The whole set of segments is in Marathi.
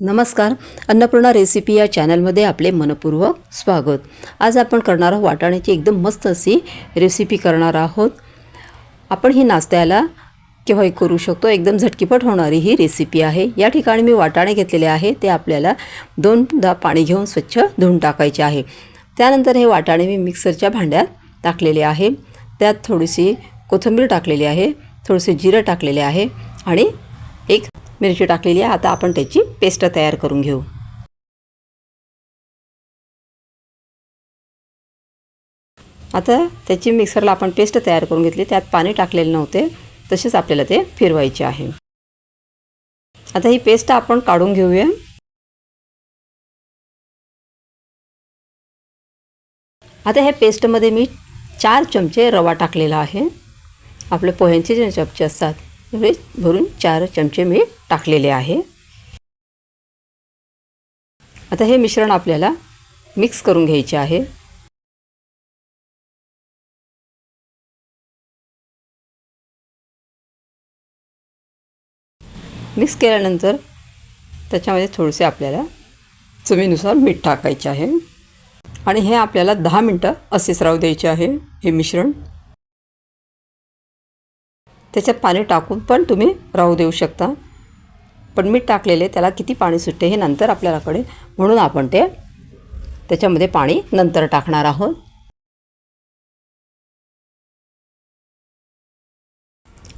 नमस्कार. अन्नपूर्णा रेसिपी या चॅनलमध्ये आपले मनपूर्वक स्वागत. आज आपण करणार आहोत वाटाण्याची एकदम मस्त अशी रेसिपी करणार आहोत. आपण ही नाश्त्याला केव्हाही करू शकतो. एकदम झटकीपट होणारी ही रेसिपी आहे. या ठिकाणी मी वाटाणे घेतलेले आहे. ते आपल्याला दोनदा पाणी घेऊन स्वच्छ धुवून टाकायचे आहे. त्यानंतर हे वाटाणे मी मिक्सरच्या भांड्यात टाकलेले आहे. त्यात थोडीशी कोथिंबीर टाकलेली आहे. थोडेसे जिरं टाकलेले आहे. आणि एक मिरची टाकलेली आहे. आता आपण त्याची पेस्ट तयार करून घेऊ. आता त्याची मिक्सरला आपण पेस्ट तयार करून घेतली. त्यात पाणी टाकलेले नव्हते. तसेच आपल्याला ते फिरवायचे आहे. आता ही पेस्ट आपण काढून घेऊया. आता ह्या पेस्टमध्ये मी चार चमचे रवा टाकलेला आहे. आपले पोह्यांचे जे चमचे असतात एवढे भरून चार चमचे मी टाकलेले आहे. आता हे मिश्रण आपल्याला मिक्स करून घ्यायचे आहे. मिक्स केल्यानंतर त्याच्यामध्ये थोडेसे आपल्याला चवीनुसार मीठ टाकायचे आहे. आणि हे आपल्याला दहा मिनटं असेच राहू द्यायचे आहे हे मिश्रण. त्याच्यात पाणी टाकून पण तुम्ही राहू देऊ शकता. पण मीठ टाकलेले त्याला किती पाणी सुटते हे नंतर आपल्याकडे म्हणून आपण ते त्याच्यामध्ये पाणी नंतर टाकणार आहोत.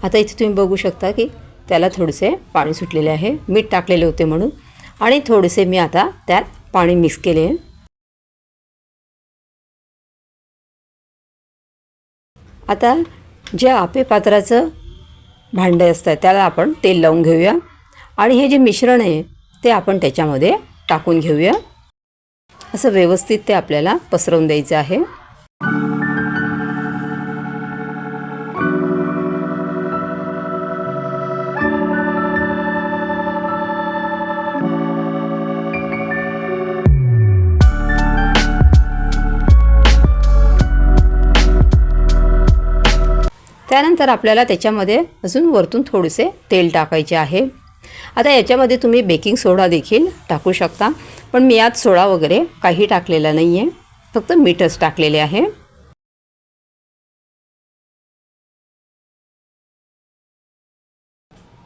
आता इथे तुम्ही बघू शकता की त्याला थोडेसे पाणी सुटलेले आहे. मीठ टाकलेले होते म्हणून. आणि थोडेसे मी आता त्यात पाणी मिक्स केले. आता जे आपे पात्राचं भांडे असतं त्याला आपण तेल लावून घेऊया. आणि हे जे मिश्रण आहे ते आपण त्याच्यामध्ये टाकून घेऊया. असं व्यवस्थित ते आपल्याला पसरवून द्यायचं आहे. त्यानंतर आपल्याला त्याच्यामध्ये अजून वरतून थोडेसे तेल टाकायचे आहे. आता याच्यामध्ये तुम्ही बेकिंग सोडा देखील टाकू शकता. पण मी यात सोडा वगैरे काही टाकलेला नाही आहे फक्त मीठच टाकलेले आहे.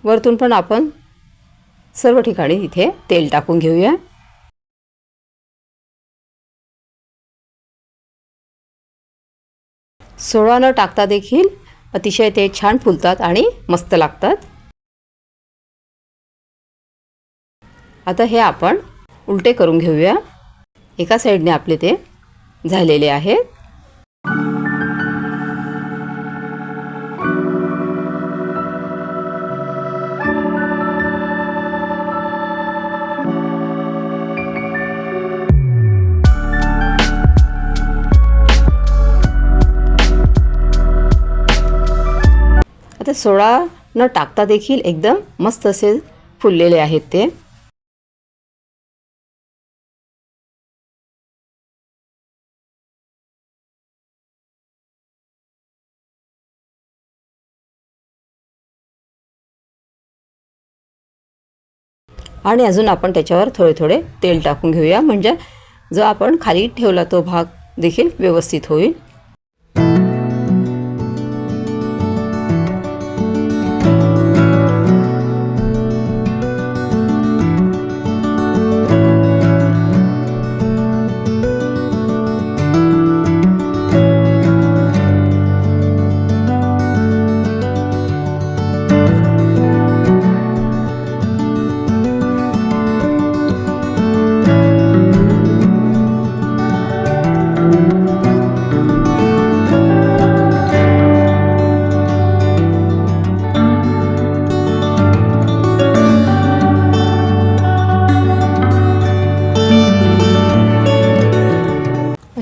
वरतून पण आपण सर्व ठिकाणी इथे तेल टाकून घेऊया. सोडा न टाकता देखील अतिशय ते छान फुलतात आणि मस्त लागतात. आता हे आपण उलटे करून घेऊया. एका साईडने आपले ते झालेले आहेत. आता सोडा न टाकता देखील एकदम मस्त असे फुललेले आहेत ते. आणि अजून आपण त्याच्यावर थोडे थोडे तेल टाकून घेऊया. म्हणजे जो आपण खाली ठेवला तो भाग देखील व्यवस्थित होईल.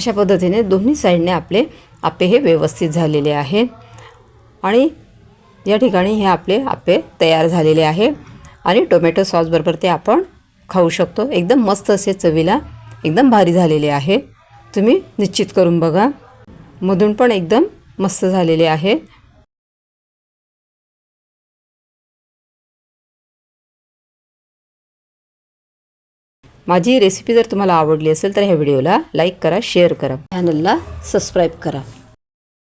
अशा पद्धतीने दोन्ही साईडने आपले आपे हे व्यवस्थित झालेले आहे आणि या ठिकाणी हे आपले आपे तयार झालेले आहे. आणि टोमॅटो सॉसबरोबर ते आपण खाऊ शकतो. एकदम मस्त असे चवीला एकदम भारी झालेले आहे. तुम्ही निश्चित करून बघा. मधून पण एकदम मस्त झालेले आहे. माझी रेसिपी जर तुम्हाला आवडली असेल तर ह्या व्हिडिओला लाईक करा शेअर करा. चॅनलला सबस्क्राईब करा.